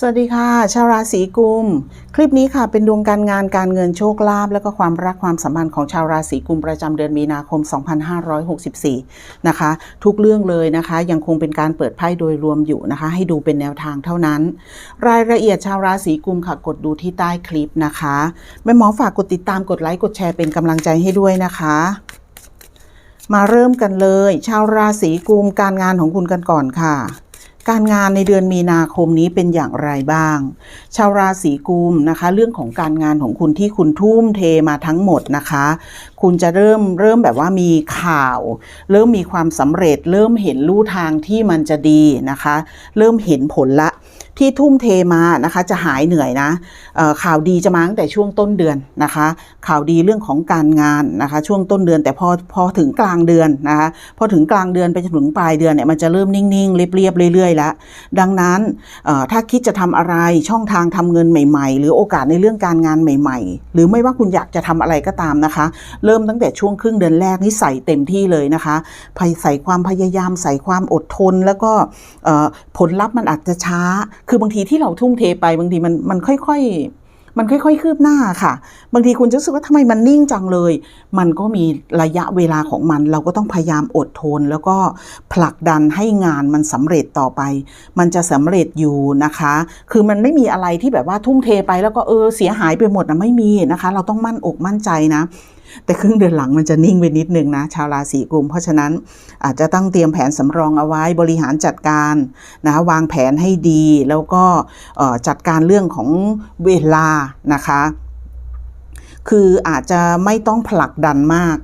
สวัสดีค่ะ ชาวราศีกุม คลิปนี้ค่ะเป็นดวงการงานการเงินโชคลาภและก็ความรักความสัมพันธ์ของชาวราศีกุมประจำเดือนมีนาคม 2564 นะคะ ทุกเรื่องเลยนะคะ ยังคงเป็นการเปิดไพ่โดยรวมอยู่นะคะ ให้ดูเป็นแนวทางเท่านั้น รายละเอียดชาวราศีกุมค่ะกดดูที่ใต้คลิปนะคะแม่หมอฝากกดติดตามกดไลค์กดแชร์เป็นกำลังใจให้ด้วยนะคะมาเริ่มกันเลย ชาวราศีกุมการงานของคุณกันก่อนค่ะ การงานในเดือนมีนาคมนี้เป็นอย่างไรบ้าง ชาวราศีกุมนะคะ เรื่องของการงานของคุณที่คุณทุ่มเทมาทั้งหมดนะคะ คุณจะเริ่มเริ่มแบบว่ามีข่าว เริ่มมีความสำเร็จ เริ่มเห็นลู่ทางที่มันจะดีนะคะ เริ่มเห็นผลละ ที่ทุ่มเทมานะคะจะหายเหนื่อยนะข่าวดีจะมาตั้งแต่ช่วงต้นเดือนนะคะ ข่าวดีเรื่องของการงานนะคะช่วงต้นเดือน แต่พอพอถึงกลางเดือนนะคะพอถึงกลางเดือนไปจนถึงปลายเดือนเนี่ยมันจะเริ่มนิ่งๆเรียบๆเรื่อยๆแล้วดังนั้นถ้าคิดจะทำอะไรช่องทางทำเงินใหม่ ๆ หรือโอกาสในเรื่องการงานใหม่ ๆ หรือไม่ว่าคุณอยากจะทำอะไรก็ตามนะคะ เริ่มตั้งแต่ช่วงครึ่งเดือนแรกนี่ใส่เต็มที่เลยนะคะพยใส่ความพยายามใส่ความอดทนแล้วก็ผลลัพธ์มันอาจจะช้าคือบางทีที่เราทุ่มเทไปบางทีมันมันค่อยๆ มันค่อยๆ คืบหน้าค่ะ บางทีคุณจะรู้สึกว่าทำไมมันนิ่งจังเลย มันก็มีระยะเวลาของมัน เราก็ต้องพยายามอดทน แล้วก็ผลักดันให้งานมันสำเร็จต่อไป มันจะสำเร็จอยู่นะคะ คือมันไม่มีอะไรที่แบบว่าทุ่มเทไปแล้วก็เออเสียหายไปหมดนะไม่มีนะคะ เราต้องมั่นอกมั่นใจนะ แต่ครึ่งเดือนหลังมันจะนิ่งไปนิดนึงนะชาวราศีกุม เพราะฉะนั้นอาจจะต้องเตรียมแผนสำรองเอาไว้บริหารจัดการนะวางแผนให้ดีแล้วก็จัดการเรื่องของเวลานะคะ คืออาจจะไม่ต้องผลักดันมาก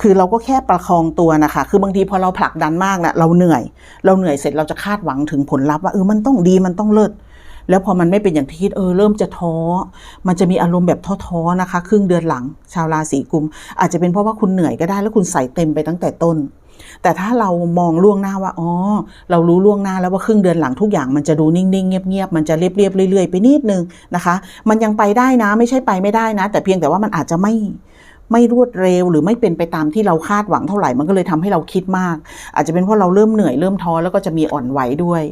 คือเราก็แค่ประคองตัวนะคะ คือบางทีพอเราผลักดันมากนะเราเหนื่อย เราเหนื่อยเสร็จเราจะคาดหวังถึงผลลัพธ์ว่าเออมันต้องดีมันต้องเลิศ แล้วพอมันไม่เป็นอย่างที่คิดเออเริ่มจะท้อ มันจะมีอารมณ์แบบท้อๆนะคะ ครึ่งเดือนหลัง ชาวราศีกุม อาจจะเป็นเพราะว่าคุณเหนื่อยก็ได้ แล้วคุณใส่เต็มไปตั้งแต่ต้น แต่ถ้าเรามองล่วงหน้าว่าอ๋อเรารู้ล่วงหน้าแล้วว่าครึ่งเดือนหลังทุกอย่างมันจะดูนิ่งๆ เงียบๆมันจะเรียบๆเรื่อยๆไปนิดนึงนะคะ มันยังไปได้นะ ไม่ใช่ไปไม่ได้นะ แต่เพียงแต่ว่ามันอาจจะไม่ ไม่รวดเร็ว หรือไม่เป็นไปตามที่เราคาดหวังเท่าไหร่มันก็เลยทำให้เราคิดมาก อาจจะเป็นเพราะเราเริ่มเหนื่อยเริ่มท้อแล้วก็จะมีอ่อนไหวด้วย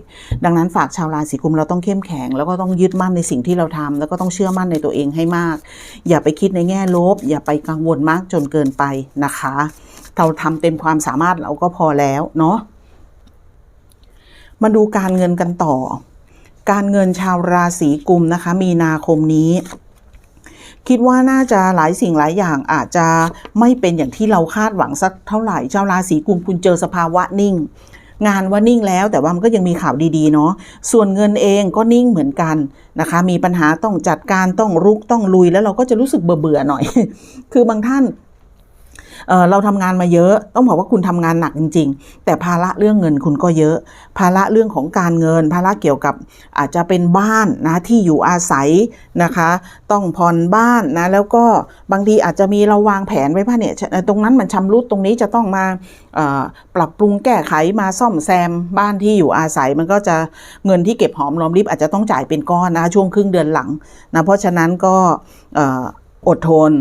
ดังนั้นฝากชาวราศีกุมเราต้องเข้มแข็ง แล้วก็ต้องยึดมั่นในสิ่งที่เราทำแล้วก็ต้องเชื่อมั่นในตัวเองให้มาก อย่าไปคิดในแง่ลบ อย่าไปกังวลมากจนเกินไปนะคะ เราทำเต็มความสามารถเราก็พอแล้วเนาะมาดูการเงินกันต่อ การเงินชาวราศีกุมนะคะ มีนาคมนี้ คิดว่าน่าจะหลายสิ่งหลายอย่างอาจจะไม่เป็นอย่างที่เราคาดหวังสักเท่าไหร่ชาวราศีกุมคุณเจอสภาวะนิ่ง งานว่านิ่งแล้วแต่ว่ามันก็ยังมีข่าวดีๆเนาะส่วนเงินเองก็นิ่งเหมือนกันนะคะ มีปัญหาต้องจัดการต้องรุกต้องลุยแล้วเราก็จะรู้สึกเบื่อๆหน่อย คือบางท่าน เเราทำงานมาเยอะ ต้องบอกว่าคุณทำงานหนักจริง ๆ แต่ภาระเรื่องเงินคุณก็เยอะ ภาระเรื่องของการเงิน ภาระเกี่ยวกับอาจจะเป็นบ้านนะที่อยู่อาศัยนะคะ ต้องผ่อนบ้านนะแล้วก็บางทีอาจจะมีเราวางแผนไว้ว่าเนี่ยตรงนั้นมันชำรุดตรงนี้จะต้องมาปรับปรุงแก้ไขมาซ่อมแซมบ้านที่อยู่อาศัยมันก็จะเงินที่เก็บหอมรอมริบอาจจะต้องจ่ายเป็นก้อนนะช่วงครึ่งเดือนหลังนะเพราะฉะนั้นก็ อดทน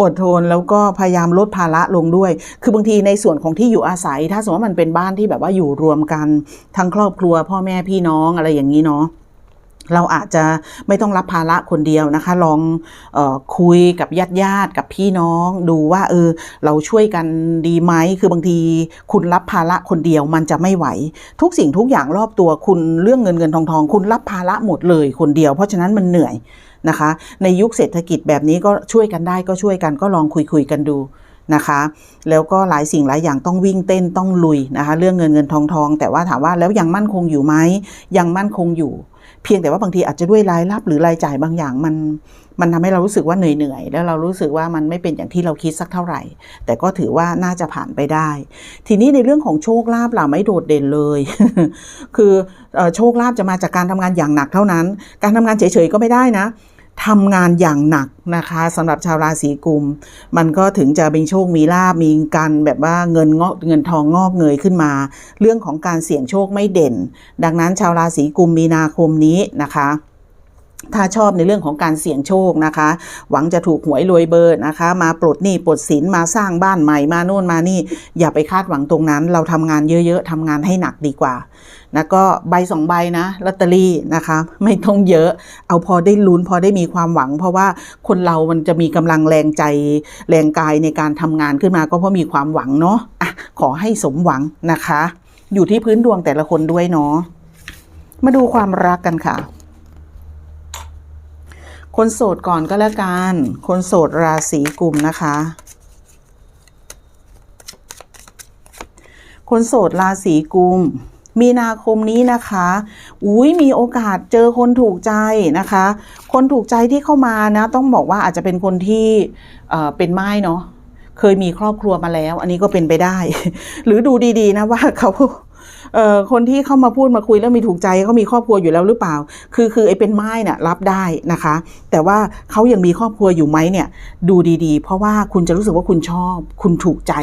อดทนแล้วก็พยายามลดภาระลงด้วย คือบางทีในส่วนของที่อยู่อาศัย ถ้าสมมติว่ามันเป็นบ้านที่แบบว่าอยู่รวมกัน ทั้งครอบครัวพ่อแม่พี่น้องอะไรอย่างนี้เนาะ เราอาจจะไม่ต้องรับภาระคนเดียวนะคะ ลองออคุยกับญาติญาติกับพี่น้องดูว่าเออเราช่วยกันดีไหมคือบางทีคุณรับภาระคนเดียวมันจะไม่ไหว ทุกสิ่งทุกอย่างรอบตัวคุณเรื่องเงินเงินทองทองคุณรับภาระหมดเลยคนเดียว เพราะฉะนั้นมันเหนื่อยนะคะ ในยุคเศรษฐกิจแบบนี้ก็ช่วยกันได้ก็ช่วยกันก็ลองคุยคุยกันดู นะคะ แล้วก็หลายสิ่งหลายอย่างต้องวิ่งเต้นต้องลุยนะคะ เรื่องเงินเงินทองทองแต่ว่าถามว่าแล้วยังมั่นคงอยู่ไหมยังมั่นคงอยู่ เพียงแต่ว่าบางทีอาจจะด้วยรายรับหรือรายจ่ายบางอย่างมันมันทำให้เรารู้สึกว่าเหนื่อยๆ แล้วเรารู้สึกว่ามันไม่เป็นอย่างที่เราคิดสักเท่าไหร่ แต่ก็ถือว่าน่าจะผ่านไปได้ ทีนี้ในเรื่องของโชคลาภล่ะไม่โดดเด่นเลย คือเอ่อโชคลาภจะมาจากการทำงานอย่างหนักเท่านั้น การทำงานเฉยๆก็ไม่ได้นะ ทำงานอย่างหนักนะคะสำหรับชาวราศีกุม มันก็ถึงจะเป็นโชคมีลาบมีการแบบว่าเงินงอกเงินทองงอกเงยขึ้นมา เรื่องของการเสี่ยงโชคไม่เด่น ดังนั้นชาวราศีกุมมีนาคมนี้นะคะ ถ้าชอบในเรื่องของการเสี่ยงโชคนะคะ หวังจะถูกหวยรวยเบอร์นะคะ มาปลดหนี้ปลดสินมาสร้างบ้านใหม่มาโน่นมานี่ อย่าไปคาดหวังตรงนั้น เราทำงานเยอะๆทำงานให้หนักดีกว่านะก็ใบสองใบนะลอตเตอรี่นะคะ ไม่ต้องเยอะ เอาพอได้ลุ้นพอได้มีความหวัง เพราะว่าคนเรามันจะมีกำลังแรงใจแรงกายในการทำงานขึ้นมาก็เพราะมีความหวังเนาะอะขอให้สมหวังนะคะ อยู่ที่พื้นดวงแต่ละคนด้วยเนาะมาดูความรักกันค่ะ คนโสดก่อนก็แล้วกัน คนโสดราศีกุมนะคะ คนโสดราศีกุม มีนาคมนี้นะคะ อุ้ยมีโอกาสเจอคนถูกใจนะคะ คนถูกใจที่เข้ามานะ ต้องบอกว่าอาจจะเป็นคนที่เเป็นไม้เนาะ เคยมีครอบครัวมาแล้ว อันนี้ก็เป็นไปได้ หรือดูดีๆนะว่าเขา คนที่เข้ามาพูดมาคุยแล้วมีถูกใจเขามีครอบครัวอยู่แล้วหรือเปล่า คือคือไอ้เป็นไม้น่ะรับได้นะคะ แต่ว่าเขายังมีครอบครัวอยู่ไหมเนี่ยดูดีๆ เพราะว่าคุณจะรู้สึกว่าคุณชอบ คุณถูกใจ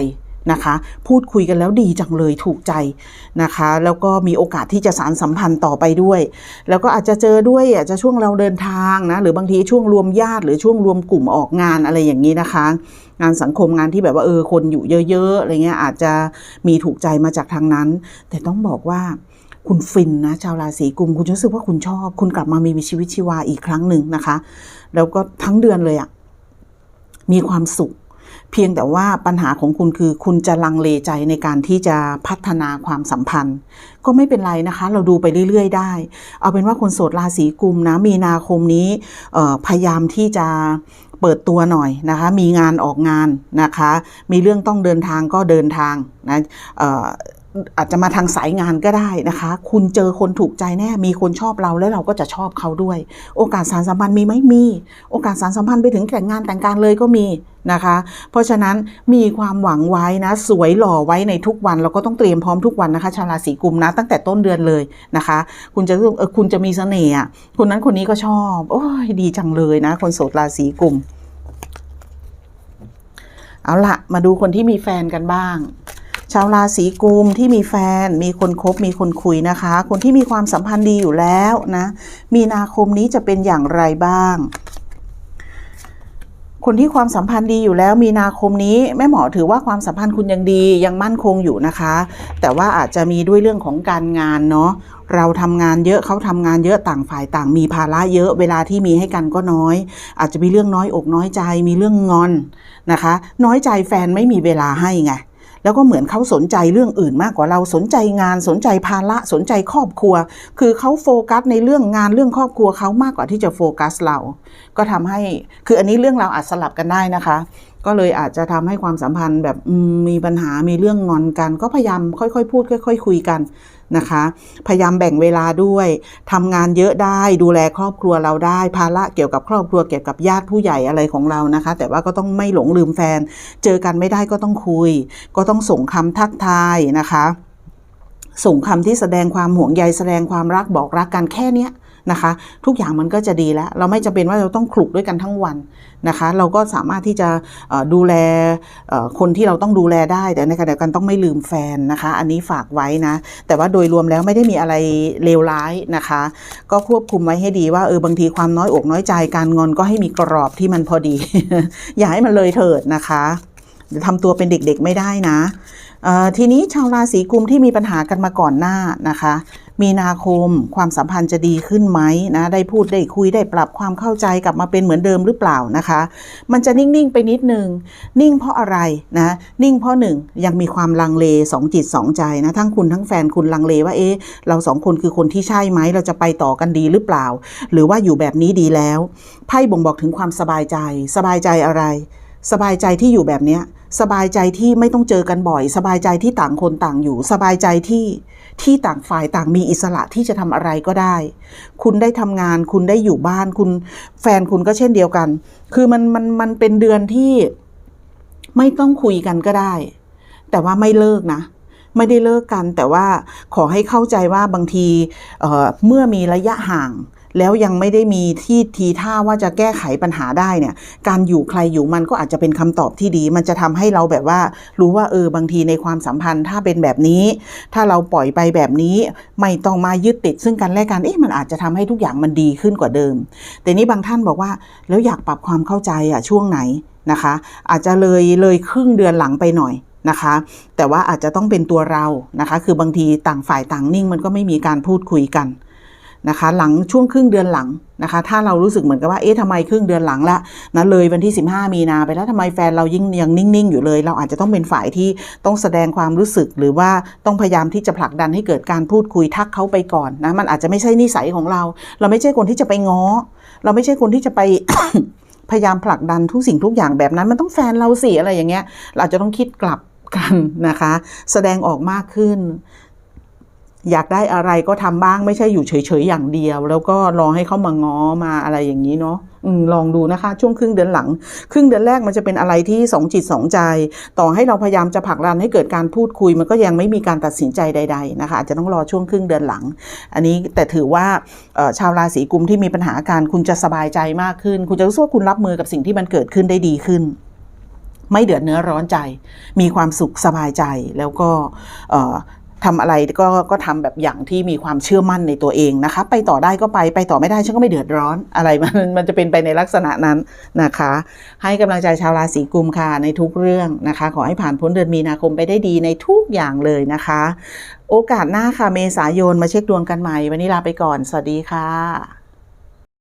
นะคะ พูดคุยกันแล้วดีจังเลยถูกใจนะคะ แล้วก็มีโอกาสที่จะสารสัมพันธ์ต่อไปด้วย แล้วก็อาจจะเจอด้วยอาจจะช่วงเราเดินทางนะหรือบางทีช่วงรวมญาติ หรือช่วงรวมกลุ่มออกงานอะไรอย่างนี้นะคะ งานสังคมงานที่แบบว่าเออคนอยู่เยอะๆอะไรเงี้ยอาจจะมีถูกใจมาจากทางนั้น แต่ต้องบอกว่าคุณฟินนะชาวราศีกุม คุณรู้สึกว่าคุณชอบ คุณกลับมามีชีวิตชีวาอีกครั้งหนึ่งนะคะ แล้วก็ทั้งเดือนเลยอะมีความสุข เพียงแต่ว่าปัญหาของคุณคือคุณจะลังเลใจในการที่จะพัฒนาความสัมพันธ์ ก็ไม่เป็นไรนะคะ เราดูไปเรื่อย ๆ ได้ เอาเป็นว่าคนโสดราศีกุมนะมีนาคมนี้พยายามที่จะเปิดตัวหน่อยนะคะ มีงานออกงานนะคะ มีเรื่องต้องเดินทางก็เดินทางนะ อาจจะมาทางสายงานก็ได้นะคะ คุณเจอคนถูกใจแน่ มีคนชอบเราแล้วเราก็จะชอบเขาด้วย โอกาสสารสัมพันธ์มีไหมมี โอกาสสารสัมพันธ์ไปถึงแต่งงานแต่งการเลยก็มีนะคะ เพราะฉะนั้นมีความหวังไว้นะ สวยหล่อไว้ในทุกวันเราก็ต้องเตรียมพร้อมทุกวันนะคะ ชาวราศีกุมนะ ตั้งแต่ต้นเดือนเลยนะคะ คุณจะเออคุณจะมีเสน่ห์คนนั้นคนนี้ก็ชอบ โอ้ยดีจังเลยนะ คนโสดราศีกุม เอาละมาดูคนที่มีแฟนกันบ้าง ชาวราศีกุมที่มีแฟน มีคนคบมีคนคุยนะคะ คนที่มีความสัมพันธ์ดีอยู่แล้วนะ มีนาคมนี้จะเป็นอย่างไรบ้าง คนที่ความสัมพันธ์ดีอยู่แล้ว มีนาคมนี้แม่หมอถือว่าความสัมพันธ์คุณยังดียังมั่นคงอยู่นะคะ แต่ว่าอาจจะมีด้วยเรื่องของการงานเนาะเราทำงานเยอะเขาทำงานเยอะต่างฝ่ายต่างมีภาระเยอะเวลาที่มีให้กันก็น้อย อาจจะมีเรื่องน้อยอกน้อยใจมีเรื่องงอนนะคะ น้อยใจแฟนไม่มีเวลาให้ไง แล้วก็เหมือนเขาสนใจเรื่องอื่นมากกว่าเราสนใจงานสนใจภาระสนใจครอบครัว คือเขาโฟกัสในเรื่องงานเรื่องครอบครัวเขามากกว่าที่จะโฟกัสเรา ก็ทำให้คืออันนี้เรื่องเราอาจสลับกันได้นะคะ ก็เลยอาจจะทำให้ความสัมพันธ์แบบมีปัญหา มีเรื่องงอนกัน ก็พยายามค่อยๆ พูดค่อย ๆ คุยกันนะคะ พยายามแบ่งเวลาด้วยทำงานเยอะได้ ดูแลครอบครัวเราได้ ภาระเกี่ยวกับครอบครัวเกี่ยวกับญาติผู้ใหญ่อะไรของเรานะคะ แต่ว่าก็ต้องไม่หลงลืมแฟน เจอกันไม่ได้ก็ต้องคุย ก็ต้องส่งคำทักทายนะคะ ส่งคำที่แสดงความห่วงใยแสดงความรักบอกรักกันแค่เนี้ย นะคะ ทุกอย่างมันก็จะดีแล้ว เราไม่จำเป็นว่าเราต้องคลุกด้วยกันทั้งวันนะคะ เราก็สามารถที่จะดูแลคนที่เราต้องดูแลได้แต่ในขณะเดียวกันต้องไม่ลืมแฟนนะคะ อันนี้ฝากไว้นะ แต่ว่าโดยรวมแล้วไม่ได้มีอะไรเลวร้ายนะคะ ก็ควบคุมไว้ให้ดีว่าเออบางทีความน้อยอกน้อยใจการงอนก็ให้มีกรอบที่มันพอดี อย่าให้มันเลยเถิดนะคะทำตัวเป็นเด็กๆไม่ได้นะทีนี้ชาวราศีกุมที่มีปัญหากันมาก่อนหน้านะคะ มีนาคมความสัมพันธ์จะดีขึ้นไหมนะได้พูดได้คุยได้ปรับความเข้าใจกลับมาเป็นเหมือนเดิมหรือเปล่านะคะ มันจะนิ่งๆไปนิดนึง นิ่งเพราะอะไรนะนิ่งเพราะหนึ่งยังมีความลังเลสองจิตสองใจนะทั้งคุณทั้งแฟนคุณลังเลว่าเอ๊ะเราสองคนคือคนที่ใช่ไหมเราจะไปต่อกันดีหรือเปล่า หรือว่าอยู่แบบนี้ดีแล้วไพ่บ่งบอกถึงความสบายใจ สบายใจอะไร สบายใจที่อยู่แบบเนี้ย สบายใจที่ไม่ต้องเจอกันบ่อย สบายใจที่ต่างคนต่างอยู่ สบายใจที่ที่ต่างฝ่ายต่างมีอิสระที่จะทำอะไรก็ได้ คุณได้ทำงาน คุณได้อยู่บ้าน คุณแฟนคุณก็เช่นเดียวกัน คือมันมันมันเป็นเดือนที่ไม่ต้องคุยกันก็ได้ แต่ว่าไม่เลิกนะ ไม่ได้เลิกกัน แต่ว่าขอให้เข้าใจว่าบางทีเเมื่อมีระยะห่าง แล้วยังไม่ได้มีที่ทีท่าว่าจะแก้ไขปัญหาได้เนี่ย การอยู่ใครอยู่มันก็อาจจะเป็นคำตอบที่ดี มันจะทำให้เราแบบว่า รู้ว่าเออบางทีในความสัมพันธ์ถ้าเป็นแบบนี้ ถ้าเราปล่อยไปแบบนี้ ไม่ต้องมายึดติดซึ่งกันและกันเอ๊ะมันอาจจะทำให้ทุกอย่างมันดีขึ้นกว่าเดิม แต่นี้บางท่านบอกว่าแล้วอยากปรับความเข้าใจอะช่วงไหนนะคะ อาจจะเลยเลยครึ่งเดือนหลังไปหน่อยนะคะ แต่ว่าอาจจะต้องเป็นตัวเรานะคะ คือบางทีต่างฝ่ายต่างนิ่งมันก็ไม่มีการพูดคุยกัน นะคะหลังช่วงครึ่งเดือนหลังนะคะถ้าเรารู้สึกเหมือนกับว่าเอ๊ะทำไมครึ่งเดือนหลังละนะเลยวันที่ 15 มีนาไปแล้วทำไมแฟนเรายิ่งยังนิ่งๆอยู่เลย เราอาจจะต้องเป็นฝ่ายที่ต้องแสดงความรู้สึก หรือว่าต้องพยายามที่จะผลักดันให้เกิดการพูดคุยทักเขาไปก่อนนะมันอาจจะไม่ใช่นิสัยของเรา เราไม่ใช่คนที่จะไปง้อ เราไม่ใช่คนที่จะไปพยายามผลักดันทุกสิ่งทุกอย่างแบบนั้น มันต้องแฟนเราสิอะไรอย่างเงี้ย เราจะต้องคิดกลับกันนะคะ แสดงออกมากขึ้น อยากได้อะไรก็ทำบ้างไม่ใช่อยู่เฉยๆอย่างเดียว แล้วก็รอให้เขามาง้อมาอะไรอย่างนี้เนาะอลองดูนะคะ ช่วงครึ่งเดือนหลัง ครึ่งเดือนแรกมันจะเป็นอะไรที่สองจิตสองใจ ต่อให้เราพยายามจะผลักดันให้เกิดการพูดคุย มันก็ยังไม่มีการตัดสินใจใด ๆนะคะอาจจะต้องรอช่วงครึ่งเดือนหลัง อันนี้แต่ถือว่าชาวราศีกุมที่มีปัญหาการคุณจะสบายใจมากขึ้น คุณจะรู้สึกว่าคุณรับมือกับสิ่งที่มันเกิดขึ้นได้ดีขึ้นไม่เดือดเนื้อร้อนใจ มีความสุขสบายใจ แล้วก็ ทำอะไรก็ก็ทำแบบอย่างที่มีความเชื่อมั่นในตัวเองนะคะ ไปต่อได้ก็ไปไปต่อไม่ได้ฉันก็ไม่เดือดร้อนอะไรมันมันจะเป็นไปในลักษณะนั้นนะคะ ให้กำลังใจชาวราศีกุมค่ะในทุกเรื่องนะคะ ขอให้ผ่านพ้นเดือนมีนาคมไปได้ดีในทุกอย่างเลยนะคะ โอกาสหน้าค่ะเมษายนมาเช็คดวงกันใหม่ วันนี้ลาไปก่อน สวัสดีค่ะ